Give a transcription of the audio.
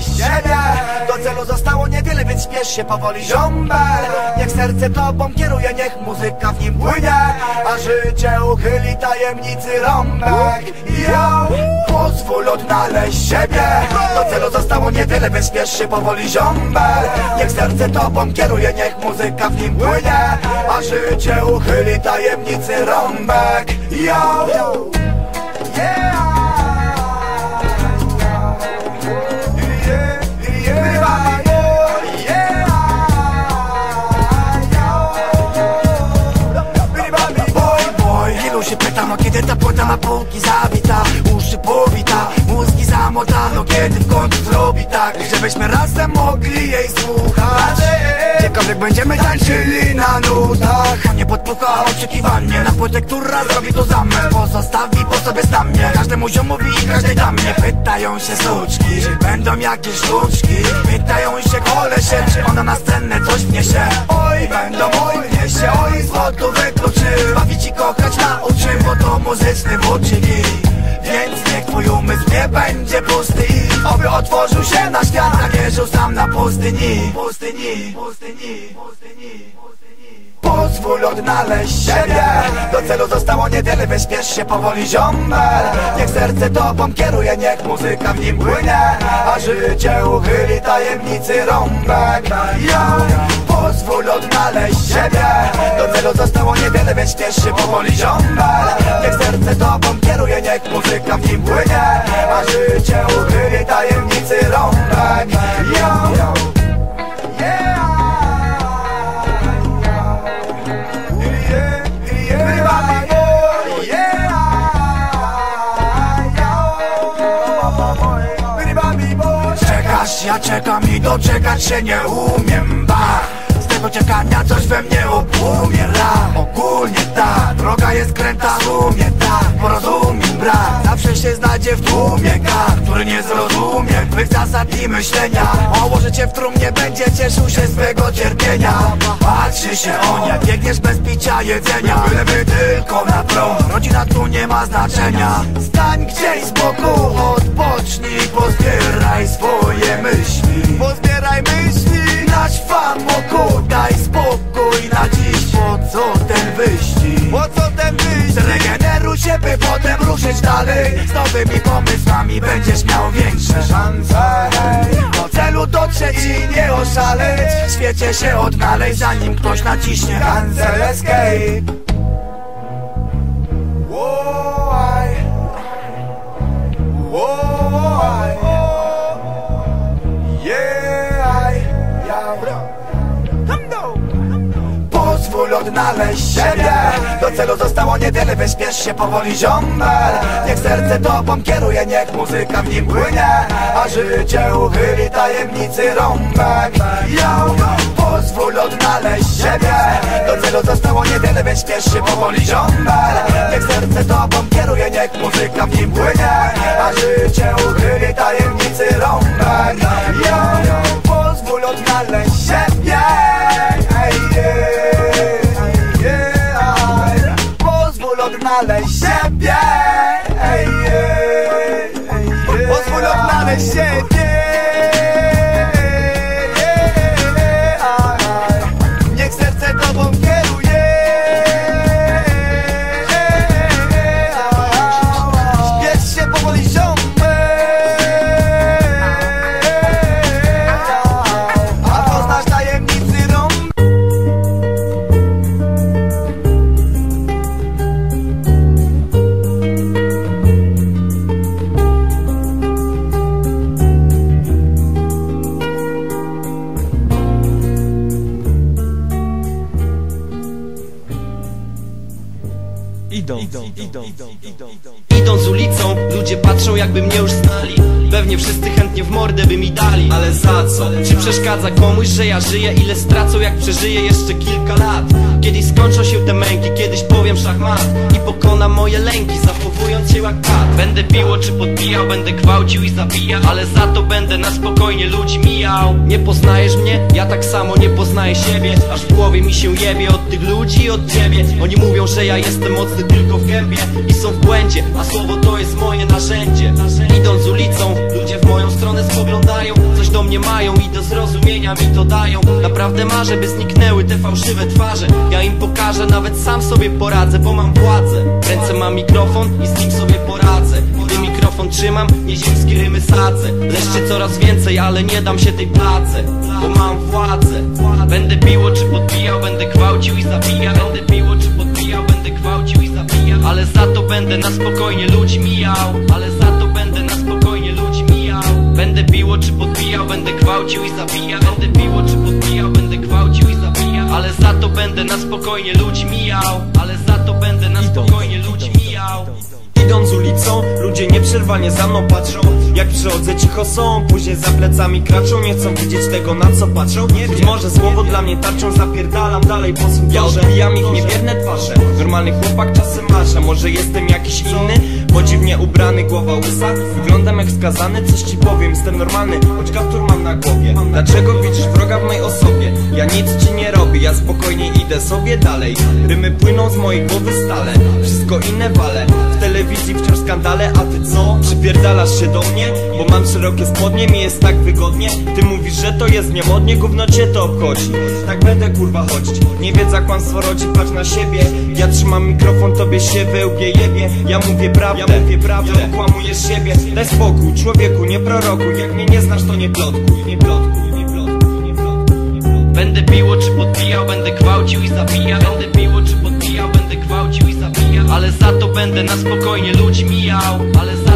siebie. Do celu zostało niewiele, więc śpiesz się powoli ziombel Niech serce tobą kieruje, niech muzyka w nim płynie A życie uchyli tajemnicy rąbek. Yo, pozwól odnaleźć siebie. Do celu zostało niewiele, więc śpiesz się powoli ziombel Niech serce tobą kieruje, niech muzyka w nim płynie A życie uchyli tajemnicy rąbek. Yo, Wielu się pyta, no kiedy ta płyta na półki zawita Uszy powita, mózgi zamotano Kiedy w końcu zrobi tak, żebyśmy razem mogli jej słuchać. Gdziekolwiek będziemy tańczyli na nutach. Nie podpucha oczekiwanie na płytę, która zrobi to za mnie. Pozostawi po sobie znamie Każdemu ziomowi i każdej damie Pytają się suczki, czy będą jakieś sztuczki? Pytają się kolesie, czy ona na scenę coś wniesie muzyczny włóczyki więc niech twój umysł nie będzie pusty. I Oby otworzył się na świat, a nie żył sam na pustyni. Pustyni, pustyni, pustyni, pustyni. Pozwól odnaleźć siebie. Do celu zostało niewiele, więc śpiesz się powoli ziombel Niech serce tobą kieruje, niech muzyka w nim płynie. A życie uchyli tajemnicy rąbek pozwól odnaleźć siebie Do celu zostało niewiele, więc śpiesz się powoli ziombel Niech serce tobą kieruje, niech muzyka w nim płynie A życie uchyli tajemnicy rąbek Yo, ja czekam i doczekać się nie umiem, ba Z tego czekania coś we mnie obumiera Ogólnie tak, droga jest kręta, umie tak. Porozumiem brak, zawsze się znajdzie w tłumie gad, Który nie zrozumie twych zasad i myślenia. Mało życie w trumnie będzie cieszył się swego cierpienia. Patrzy się on, jak biegniesz bez picia jedzenia. Byleby tylko na prąd, rodzina tu nie ma znaczenia. Stań gdzieś z boku, odpocznij, pozbieraj swoje myśli. Pozbieraj myśli, fan wokół, daj spokój. Na dziś Po co ten wyścig? Po co ten wyścig? Zregeneruj się, by potem ruszyć dalej. Z nowymi pomysłami będziesz miał większe szanse. Do celu dotrzeć i nie oszaleć. W świecie się odnaleźć, zanim ktoś naciśnie cancel escape Pozwól odnaleźć siebie. Do celu zostało niewiele, wyśpiesz się powoli ziombel Niech serce tobą kieruje, niech muzyka w nim płynie. A życie uchyli tajemnicy rąbek. Pozwól odnaleźć siebie. Do celu zostało niewiele, więc się powoli ziombel Niech serce tobą kieruje, niech muzyka w nim płynie odnaleźć idol, idol, idol, idol, idol, idol. Idąc ulicą, ludzie patrzą jakby mnie już znali. Pewnie wszyscy chętnie w mordę by mi dali. Ale za co? Czy przeszkadza komuś, że ja żyję? Ile stracą jak przeżyję jeszcze kilka lat? Kiedyś skończą się te męki, kiedyś powiem szachmat. I pokonam moje lęki, zachowując się jak kat Będę piło czy podbijał, będę gwałcił i zabijał. Ale za to będę na spokojnie ludzi mijał. Nie poznajesz mnie? Ja tak samo nie poznaję siebie. Aż w głowie mi się jebie od tych ludzi i od ciebie. Oni mówią, że ja jestem mocny tylko w gębie. I są w błędzie, a słowo to jest moje narzędzie. Idąc ulicą, ludzie w moją stronę spoglądają. Coś do mnie mają I do zrozumienia mi to dają. Naprawdę marzę, by zniknęły te fałszywe twarze. Ja im pokażę, nawet sam sobie poradzę Bo mam władzę. W ręce mam mikrofon i z nim sobie poradzę. Gdy mikrofon trzymam, nieziemskie rymy sadzę. Leszczy coraz więcej, ale nie dam się tej place Bo mam władzę. Będę biło czy podbijał, będę gwałcił i zabijał. Będę biło czy podbijał, Ale za to będę na spokojnie ludzi mijał. Ale za to będę na spokojnie ludzi mijał. Będę biło czy podbijał, będę gwałcił i zabijał. Będę biło czy podbijał, będę gwałcił i zabijał. Ale za to będę na spokojnie ludzi mijał. Ale za to będę na spokojnie ludzi mijał. Idąc ulicą, ludzie nieprzerwanie za mną patrzą. Jak przychodzę cicho są, później za plecami kraczą. Nie chcą widzieć tego na co patrzą. Być może słowo dla mnie tarczą, zapierdalam dalej po swym Ja odbijam ich niewierne twarze. Normalny chłopak czasem marza, może jestem jakiś inny? Bo dziwnie ubrany, głowa łysa Wyglądam jak skazany, coś ci powiem, jestem normalny Choć kaptur mam na głowie. Dlaczego widzisz wroga w mojej osobie? Ja nic ci nie robię, ja spokojnie idę sobie dalej. Rymy płyną z mojej głowy stale. Wszystko inne wale. W telewizji wciąż skandale, a ty co? Przypierdalasz się do mnie? Bo mam szerokie spodnie, mi jest tak wygodnie. Ty mówisz, że to jest niemodnie, gówno cię to obchodzi. Tak będę kurwa chodzić. Nie wiedza kłamstwo rodzi, patrz na siebie. Ja trzymam mikrofon, tobie się wełbie jebie Ja mówię prawdę, ja mówię prawdę. Ja okłamujesz siebie. Daj spokój, człowieku, nie prorokuj Jak mnie nie znasz, to Nie plotkuj, nie plotkuj, Będę biło czy podbijał, będę gwałcił i zabijał. Będę biło czy podbijał, będę gwałcił i zabijał. Ale za to będę na spokojnie ludzi mijał Ale